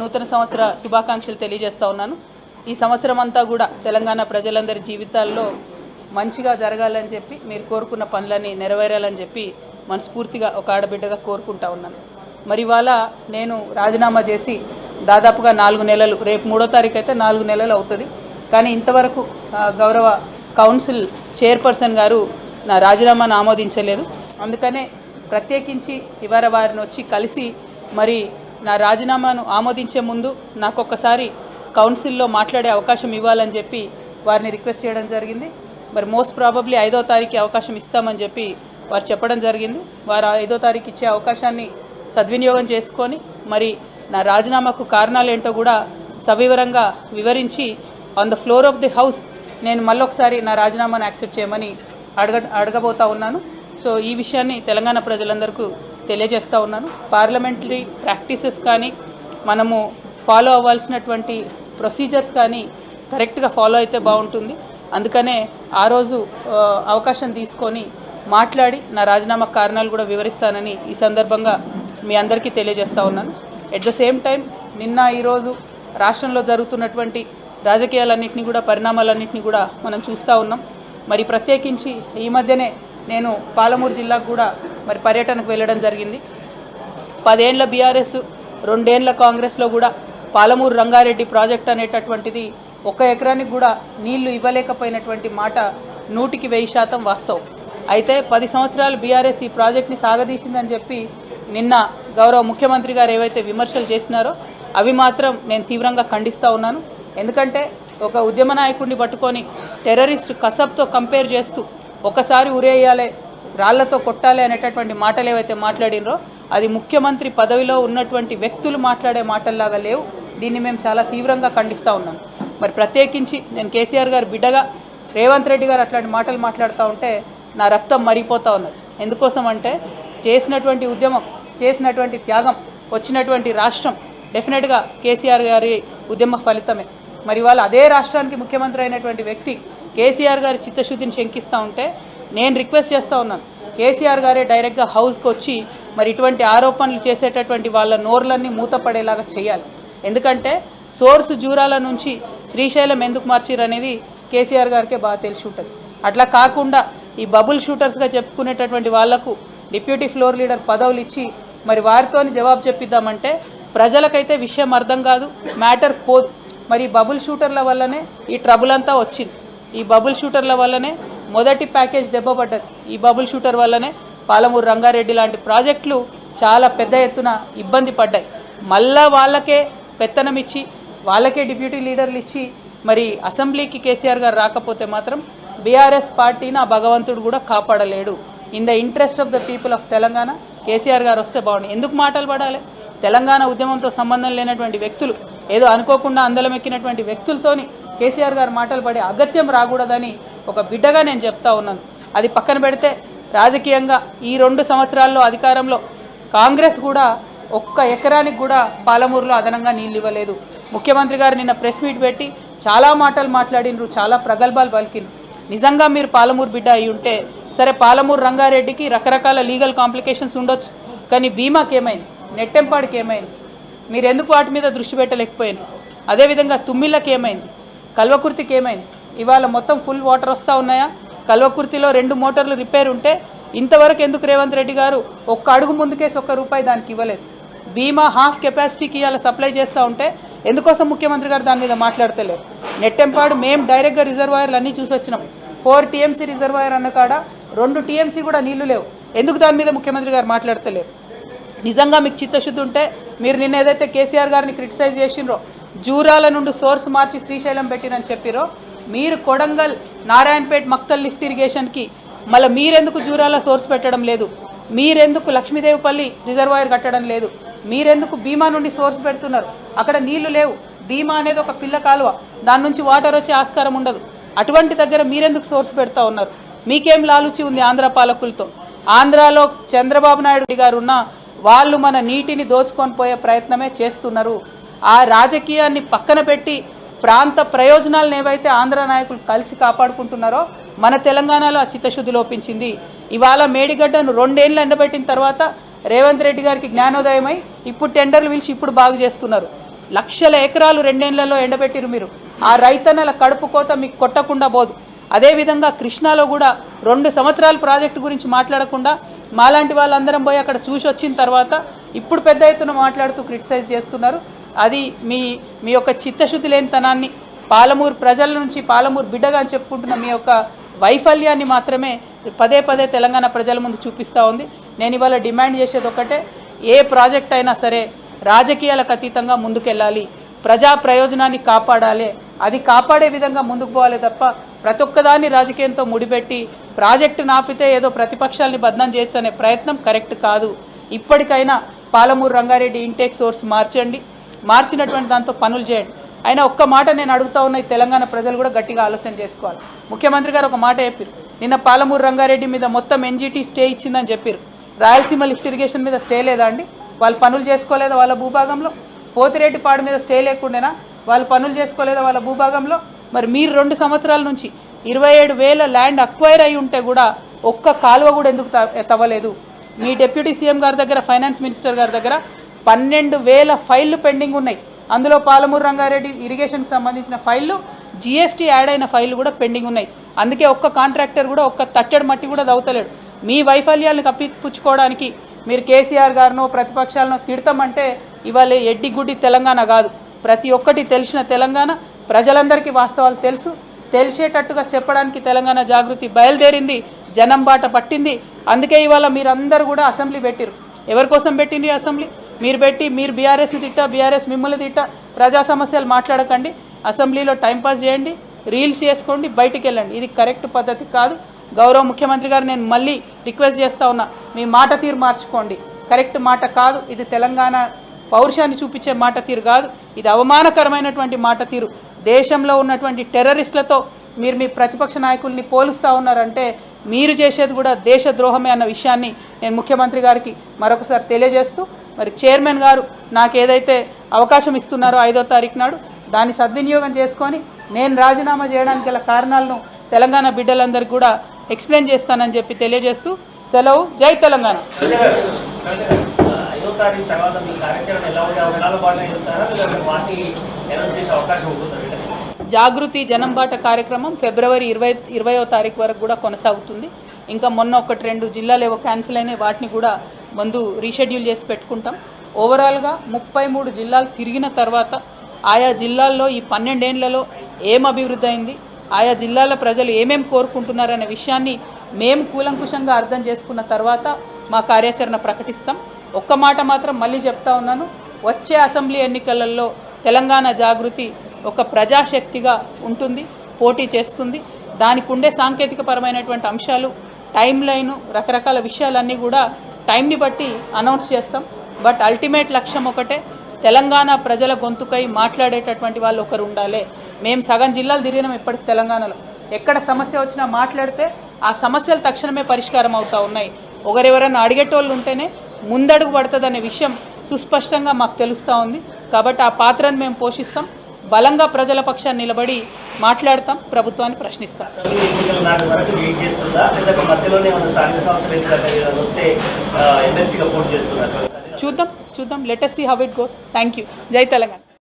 నూతన సంవత్సర శుభాకాంక్షలు తెలియజేస్తా ఉన్నాను. ఈ సంవత్సరం అంతా కూడా తెలంగాణ ప్రజలందరి జీవితాల్లో మంచిగా జరగాలని చెప్పి మీరు కోరుకున్న పనులన్నీ నెరవేరాలని చెప్పి మనస్ఫూర్తిగా ఒక ఆడబిడ్డగా కోరుకుంటా ఉన్నాను. మరి ఇవాళ నేను రాజీనామా చేసి దాదాపుగా నాలుగు నెలలు రేపు మూడో తారీఖు అయితే నాలుగు నెలలు అవుతుంది. కానీ ఇంతవరకు గౌరవ కౌన్సిల్ చైర్పర్సన్ గారు నా రాజీనామాను ఆమోదించలేదు. అందుకనే ప్రత్యేకించి ఇవాళ వారిని వచ్చి కలిసి మరి నా రాజీనామాను ఆమోదించే ముందు నాకు ఒక్కసారి కౌన్సిల్లో మాట్లాడే అవకాశం ఇవ్వాలని చెప్పి వారిని రిక్వెస్ట్ చేయడం జరిగింది. మరి మోస్ట్ ప్రాబబ్లీ ఐదో తారీఖు అవకాశం ఇస్తామని చెప్పి వారు చెప్పడం జరిగింది. వారు ఐదో తారీఖు ఇచ్చే అవకాశాన్ని సద్వినియోగం చేసుకొని మరి నా రాజీనామాకు కారణాలు ఏంటో కూడా సవివరంగా వివరించి on the floor of the house నేను మళ్ళొకసారి నా రాజీనామాను యాక్సెప్ట్ చేయమని అడగ అడగబోతా ఉన్నాను. సో ఈ విషయాన్ని తెలంగాణ ప్రజలందరికీ తెలియజేస్తూ ఉన్నాను. పార్లమెంటరీ ప్రాక్టీసెస్ కానీ మనము ఫాలో అవ్వాల్సినటువంటి ప్రొసీజర్స్ కానీ కరెక్ట్గా ఫాలో అయితే బాగుంటుంది. అందుకనే ఆ రోజు అవకాశం తీసుకొని మాట్లాడి నా రాజీనామా కారణాలు కూడా వివరిస్తానని ఈ సందర్భంగా మీ అందరికీ తెలియజేస్తూ ఉన్నాను. ఎట్ ద సేమ్ టైం నిన్న ఈరోజు రాష్ట్రంలో జరుగుతున్నటువంటి రాజకీయాలన్నింటినీ కూడా పరిణామాలన్నింటినీ కూడా మనం చూస్తూ ఉన్నాం. మరి ప్రత్యేకించి ఈ మధ్యనే నేను పాలమూరు జిల్లాకు కూడా మరి పర్యటనకు వెళ్ళడం జరిగింది. పదేండ్ల బీఆర్ఎస్ రెండేండ్ల కాంగ్రెస్లో కూడా పాలమూరు రంగారెడ్డి ప్రాజెక్ట్ అనేటటువంటిది ఒక ఎకరానికి కూడా నీళ్ళు ఇవ్వలేకపోయినటువంటి మాట నూటికి వెయ్యి శాతం వాస్తవం. అయితే పది సంవత్సరాలు బీఆర్ఎస్ ఈ ప్రాజెక్ట్ని సాగదీసిందని చెప్పి నిన్న గౌరవ ముఖ్యమంత్రి గారు ఏవైతే విమర్శలు చేసినారో అవి మాత్రం నేను తీవ్రంగా ఖండిస్తూ ఉన్నాను. ఎందుకంటే ఒక ఉద్యమ నాయకుడిని పట్టుకొని టెర్రరిస్ట్ కసబ్తో కంపేర్ చేస్తూ ఒకసారి ఉరేయాలే రాళ్ళతో కొట్టాలి అనేటటువంటి మాటలు ఏవైతే మాట్లాడినరో అది ముఖ్యమంత్రి పదవిలో ఉన్నటువంటి వ్యక్తులు మాట్లాడే మాటల్లాగా లేవు. దీన్ని మేము చాలా తీవ్రంగా ఖండిస్తూ ఉన్నాం. మరి ప్రత్యేకించి నేను కేసీఆర్ గారు బిడ్డగా రేవంత్ రెడ్డి గారు అట్లాంటి మాటలు మాట్లాడుతూ ఉంటే నా రక్తం మరిగిపోతూ ఉన్నది. ఎందుకోసం అంటే చేసినటువంటి ఉద్యమం చేసినటువంటి త్యాగం వచ్చినటువంటి రాష్ట్రం డెఫినెట్గా కేసీఆర్ గారి ఉద్యమ ఫలితమే. మరి వాళ్ళు అదే రాష్ట్రానికి ముఖ్యమంత్రి అయినటువంటి వ్యక్తి కేసీఆర్ గారి చిత్తశుద్ధిని శంకిస్తూ ఉంటే నేను రిక్వెస్ట్ చేస్తూ ఉన్నాను. కేసీఆర్ గారే డైరెక్ట్గా హౌస్కి వచ్చి మరి ఇటువంటి ఆరోపణలు చేసేటటువంటి వాళ్ళ నోర్లన్నీ మూతపడేలాగా చేయాలి. ఎందుకంటే సోర్స్ జూరాల నుంచి శ్రీశైలం ఎందుకు మార్చిరు అనేది కేసీఆర్ గారికే బాగా తెలిసి ఉంటుంది. అట్లా కాకుండా ఈ బబుల్ షూటర్స్గా చెప్పుకునేటటువంటి వాళ్ళకు డిప్యూటీ ఫ్లోర్ లీడర్ పదవులు ఇచ్చి మరి వారితోని జవాబు చెప్పిద్దామంటే ప్రజలకైతే విషయం అర్థం కాదు. మ్యాటర్ పో మరి బబుల్ షూటర్ల వల్లనే ఈ ట్రబుల్ అంతా వచ్చింది. ఈ బబుల్ షూటర్ల వల్లనే మొదటి ప్యాకేజ్ దెబ్బపడ్డది. ఈ బబుల్ షూటర్ వల్లనే పాలమూరు రంగారెడ్డి లాంటి ప్రాజెక్టులు చాలా పెద్ద ఎత్తున ఇబ్బంది పడ్డాయి. మళ్ళా వాళ్ళకే పెత్తనం ఇచ్చి వాళ్ళకే డిప్యూటీ లీడర్లు ఇచ్చి మరి అసెంబ్లీకి కేసీఆర్ గారు రాకపోతే మాత్రం బీఆర్ఎస్ పార్టీని ఆ భగవంతుడు కూడా కాపాడలేడు. In the interest of the people of Telangana KCR గారు వస్తే బాగుంది ఎందుకు మాటలు పడాలి? తెలంగాణ ఉద్యమంతో సంబంధం లేనటువంటి వ్యక్తులు ఏదో అనుకోకుండా అందలం ఎక్కినటువంటి వ్యక్తులతోని కేసీఆర్ గారు మాటలు పడే అగత్యం రాకూడదని ఒక బిడ్డగా నేను చెప్తా ఉన్నాను. అది పక్కన పెడితే రాజకీయంగా ఈ రెండు సంవత్సరాల్లో అధికారంలో కాంగ్రెస్ కూడా ఒక్క ఎకరానికి కూడా పాలమూరులో అదనంగా నీళ్ళు ఇవ్వలేదు. ముఖ్యమంత్రి గారు నిన్న ప్రెస్ మీట్ పెట్టి చాలా మాటలు మాట్లాడినరు చాలా ప్రగల్భాలు పలికిండ్రు నిజంగా మీరు పాలమూరు బిడ్డ అయి ఉంటే సరే పాలమూరు రంగారెడ్డికి రకరకాల లీగల్ కాంప్లికేషన్స్ ఉండొచ్చు కానీ బీమాకి ఏమైంది నెట్టెంపాడికి ఏమైంది మీరు ఎందుకు వాటి మీద దృష్టి పెట్టలేకపోయారు అదేవిధంగా తుమ్మిళ్ళకి ఏమైంది కల్వకుర్తికి ఏమైంది ఇవాళ మొత్తం ఫుల్ వాటర్ వస్తూ ఉన్నాయా? కల్వకుర్తిలో రెండు మోటార్లు రిపేర్ ఉంటే ఇంతవరకు ఎందుకు రేవంత్ రెడ్డి గారు ఒక్క అడుగు ముందుకేసి ఒక్క రూపాయి దానికి ఇవ్వలేదు. బీమా హాఫ్ కెపాసిటీకి ఇలా సప్లై చేస్తూ ఉంటే ఎందుకోసం ముఖ్యమంత్రి గారు దాని మీద మాట్లాడతలేరు? నెట్టెంపాడు మేము డైరెక్ట్గా రిజర్వాయర్లు అన్నీ చూసి వచ్చినాం. ఫోర్ టీఎంసీ రిజర్వాయర్ అన్న కాడ రెండు టీఎంసీ కూడా నీళ్ళు లేవు. ఎందుకు దాని మీద ముఖ్యమంత్రి గారు మాట్లాడతలేరు? నిజంగా మీకు చిత్తశుద్ధి ఉంటే మీరు నిన్న ఏదైతే కేసీఆర్ గారిని క్రిటిసైజ్ చేసిండ్రో జూరాల నుండి సోర్స్ మార్చి శ్రీశైలం పెట్టినని చెప్పిరో మీరు కొడంగల్ నారాయణపేట్ మక్తల్ లిఫ్ట్ ఇరిగేషన్కి మళ్ళీ మీరెందుకు జూరాల సోర్స్ పెట్టడం లేదు? మీరెందుకు లక్ష్మీదేవిపల్లి రిజర్వాయర్ కట్టడం లేదు? మీరెందుకు భీమా నుండి సోర్స్ పెడుతున్నారు? అక్కడ నీళ్ళు లేవు. భీమా అనేది ఒక పిల్ల కాలువ. దాని నుంచి వాటర్ వచ్చే ఆస్కారం ఉండదు. అటువంటి దగ్గర మీరెందుకు సోర్స్ పెడతా ఉన్నారు? మీకేం లాలుచి ఉంది ఆంధ్ర పాలకులతో? ఆంధ్రాలో చంద్రబాబు నాయుడు గారు ఉన్న వాళ్ళు మన నీటిని దోచుకొని పోయే ప్రయత్నమే చేస్తున్నారు. ఆ రాజకీయాన్ని పక్కన పెట్టి ప్రాంత ప్రయోజనాలను ఏవైతే ఆంధ్ర నాయకులు కలిసి కాపాడుకుంటున్నారో మన తెలంగాణలో ఆ చిత్తశుద్ధి లోపించింది. ఇవాళ మేడిగడ్డను రెండేళ్ళు ఎండబెట్టిన తర్వాత రేవంత్ రెడ్డి గారికి జ్ఞానోదయమై ఇప్పుడు టెండర్లు పిలిచి ఇప్పుడు బాగు చేస్తున్నారు. లక్షల ఎకరాలు రెండేళ్ళలో ఎండబెట్టిరు మీరు. ఆ రైతన్నల కడుపు కోత మీకు కొట్టకుండా పోదు. అదేవిధంగా కృష్ణాలో కూడా రెండు సంవత్సరాల ప్రాజెక్టు గురించి మాట్లాడకుండా మాలాంటి వాళ్ళందరం పోయి అక్కడ చూసి వచ్చిన తర్వాత ఇప్పుడు పెద్ద ఎత్తున మాట్లాడుతూ క్రిటిసైజ్ చేస్తున్నారు. అది మీ మీ యొక్క చిత్తశుద్ధి లేనితనాన్ని పాలమూరు ప్రజల నుంచి పాలమూరు బిడ్డగా అని చెప్పుకుంటున్న మీ యొక్క వైఫల్యాన్ని మాత్రమే పదే పదే తెలంగాణ ప్రజల ముందు చూపిస్తూ ఉంది. నేను ఇవాళ డిమాండ్ చేసేది ఒకటే ఏ ప్రాజెక్ట్ అయినా సరే రాజకీయాలకు అతీతంగా ముందుకెళ్ళాలి. ప్రజా ప్రయోజనాన్ని కాపాడాలి. అది కాపాడే విధంగా ముందుకు పోవాలి తప్ప ప్రతి ఒక్కదాన్ని రాజకీయంతో ముడిపెట్టి ప్రాజెక్టు నాపితే ఏదో ప్రతిపక్షాల్ని బద్నాం చేయొచ్చు అనే ప్రయత్నం కరెక్ట్ కాదు. ఇప్పటికైనా పాలమూరు రంగారెడ్డి ఇంటేక్ సోర్స్ మార్చండి. మార్చినటువంటి దాంతో పనులు చేయండి. అయినా ఒక్క మాట నేను అడుగుతా ఉన్న ఈ తెలంగాణ ప్రజలు కూడా గట్టిగా ఆలోచన చేసుకోవాలి. ముఖ్యమంత్రి గారు ఒక మాట చెప్పారు. నిన్న పాలమూరు రంగారెడ్డి మీద మొత్తం ఎన్జిటీ స్టే ఇచ్చిందని చెప్పారు. రాయలసీమ లిఫ్ట్ ఇరిగేషన్ మీద స్టే లేదా అండి? వాళ్ళు పనులు చేసుకోలేదా వాళ్ళ భూభాగంలో? పోతిరెడ్డిపాడు మీద స్టే లేకుండేనా? వాళ్ళు పనులు చేసుకోలేదా వాళ్ళ భూభాగంలో? మరి మీరు రెండు సంవత్సరాల నుంచి ఇరవై ఏడు వేల ల్యాండ్ అక్వైర్ అయి ఉంటే కూడా ఒక్క కాలువ కూడా ఎందుకు తవ్వలేదు? మీ డిప్యూటీ సీఎం గారి దగ్గర ఫైనాన్స్ మినిస్టర్ గారి దగ్గర పన్నెండు వేల ఫైళ్ళు పెండింగ్ ఉన్నాయి. అందులో పాలమూరు రంగారెడ్డి ఇరిగేషన్కి సంబంధించిన ఫైళ్ళు జీఎస్టీ యాడ్ అయిన ఫైళ్ళు కూడా పెండింగ్ ఉన్నాయి. అందుకే ఒక్క కాంట్రాక్టర్ కూడా ఒక్క తట్టెడు మట్టి కూడా దవ్వుతలేడు మీ వైఫల్యాలను కప్పిపుచ్చుకోవడానికి మీరు కేసీఆర్ గారినో ప్రతిపక్షాలను తిడతామంటే ఇవాళ ఎడ్డిగుడ్డి తెలంగాణ కాదు. ప్రతి ఒక్కటి తెలిసిన తెలంగాణ ప్రజలందరికీ వాస్తవాలు తెలుసు. తెలిసేటట్టుగా చెప్పడానికి తెలంగాణ జాగృతి బయలుదేరింది జనం బాట పట్టింది. అందుకే ఇవాళ మీరందరూ కూడా అసెంబ్లీ పెట్టిరు ఎవరి కోసం పెట్టింది అసెంబ్లీ? మీరు పెట్టి మీరు బీఆర్ఎస్ని తిట్ట బీఆర్ఎస్ మిమ్మల్ని తిట్ట ప్రజా సమస్యలు మాట్లాడకండి అసెంబ్లీలో టైంపాస్ చేయండి రీల్స్ చేసుకోండి బయటికి వెళ్ళండి. ఇది కరెక్ట్ పద్ధతి కాదు. గౌరవ ముఖ్యమంత్రి గారు నేను మళ్ళీ రిక్వెస్ట్ చేస్తా ఉన్నా మీ మాట తీరు మార్చుకోండి. కరెక్ట్ మాట కాదు. ఇది తెలంగాణ పౌరుషాన్ని చూపించే మాట తీరు కాదు. ఇది అవమానకరమైనటువంటి మాట తీరు. దేశంలో ఉన్నటువంటి టెర్రరిస్టులతో మీరు మీ ప్రతిపక్ష నాయకుల్ని పోలుస్తూ ఉన్నారంటే మీరు చేసేది కూడా దేశ ద్రోహమే అన్న విషయాన్ని నేను ముఖ్యమంత్రి గారికి మరొకసారి తెలియజేస్తూ మరి చైర్మన్ గారు నాకు ఏదైతే అవకాశం ఇస్తున్నారో ఐదో తారీఖు నాడు దాన్ని సద్వినియోగం చేసుకొని నేను రాజీనామా చేయడానికి గల కారణాలను తెలంగాణ బిడ్డలందరికీ కూడా ఎక్స్ప్లెయిన్ చేస్తానని చెప్పి తెలియజేస్తూ సెలవు. జై తెలంగాణ? జాగృతి జనంబాట కార్యక్రమం ఫిబ్రవరి ఇరవై ఇరవయో తారీఖు వరకు కూడా కొనసాగుతుంది. ఇంకా మొన్న ఒకటి రెండు జిల్లాలు ఏవో క్యాన్సిల్ అయినాయి. వాటిని కూడా ముందు రీషెడ్యూల్ చేసి పెట్టుకుంటాం. ఓవరాల్గా ముప్పై మూడు జిల్లాలు తిరిగిన తర్వాత ఆయా జిల్లాల్లో ఈ పన్నెండేళ్ళలో ఏం అభివృద్ధి అయింది? ఆయా జిల్లాల ప్రజలు ఏమేం కోరుకుంటున్నారనే విషయాన్ని మేము కూలంకుషంగా అర్థం చేసుకున్న తర్వాత మా కార్యాచరణ ప్రకటిస్తాం. ఒక్క మాట మాత్రం మళ్ళీ చెప్తా ఉన్నాను. వచ్చే అసెంబ్లీ ఎన్నికలలో తెలంగాణ జాగృతి ఒక ప్రజాశక్తిగా ఉంటుంది పోటీ చేస్తుంది. దానికి ఉండే సాంకేతిక పరమైనటువంటి అంశాలు టైం లైను రకరకాల విషయాలన్నీ కూడా టైంని బట్టి అనౌన్స్ చేస్తాం. బట్ అల్టిమేట్ లక్ష్యం ఒకటే తెలంగాణ ప్రజల గొంతుకై మాట్లాడేటటువంటి వాళ్ళు ఒకరు ఉండాలి. మేము సగం జిల్లాలు తిరిగినాం ఇప్పటికి తెలంగాణలో. ఎక్కడ సమస్య వచ్చినా మాట్లాడితే ఆ సమస్యలు తక్షణమే పరిష్కారం అవుతా ఉన్నాయి. ఒకరెవరన్నా అడిగేటోళ్ళు ఉంటేనే ముందడుగు పడుతుందనే విషయం సుస్పష్టంగా మాకు తెలుస్తూ ఉంది. కాబట్టి ఆ పాత్రను మేము పోషిస్తాం. బలంగా ప్రజల పక్షాన్ని నిలబడి మాట్లాడతాం ప్రభుత్వాన్ని ప్రశ్నిస్తాం. చూద్దాం చూద్దాం. Latest see how it goes thank you జై తెలంగాణ.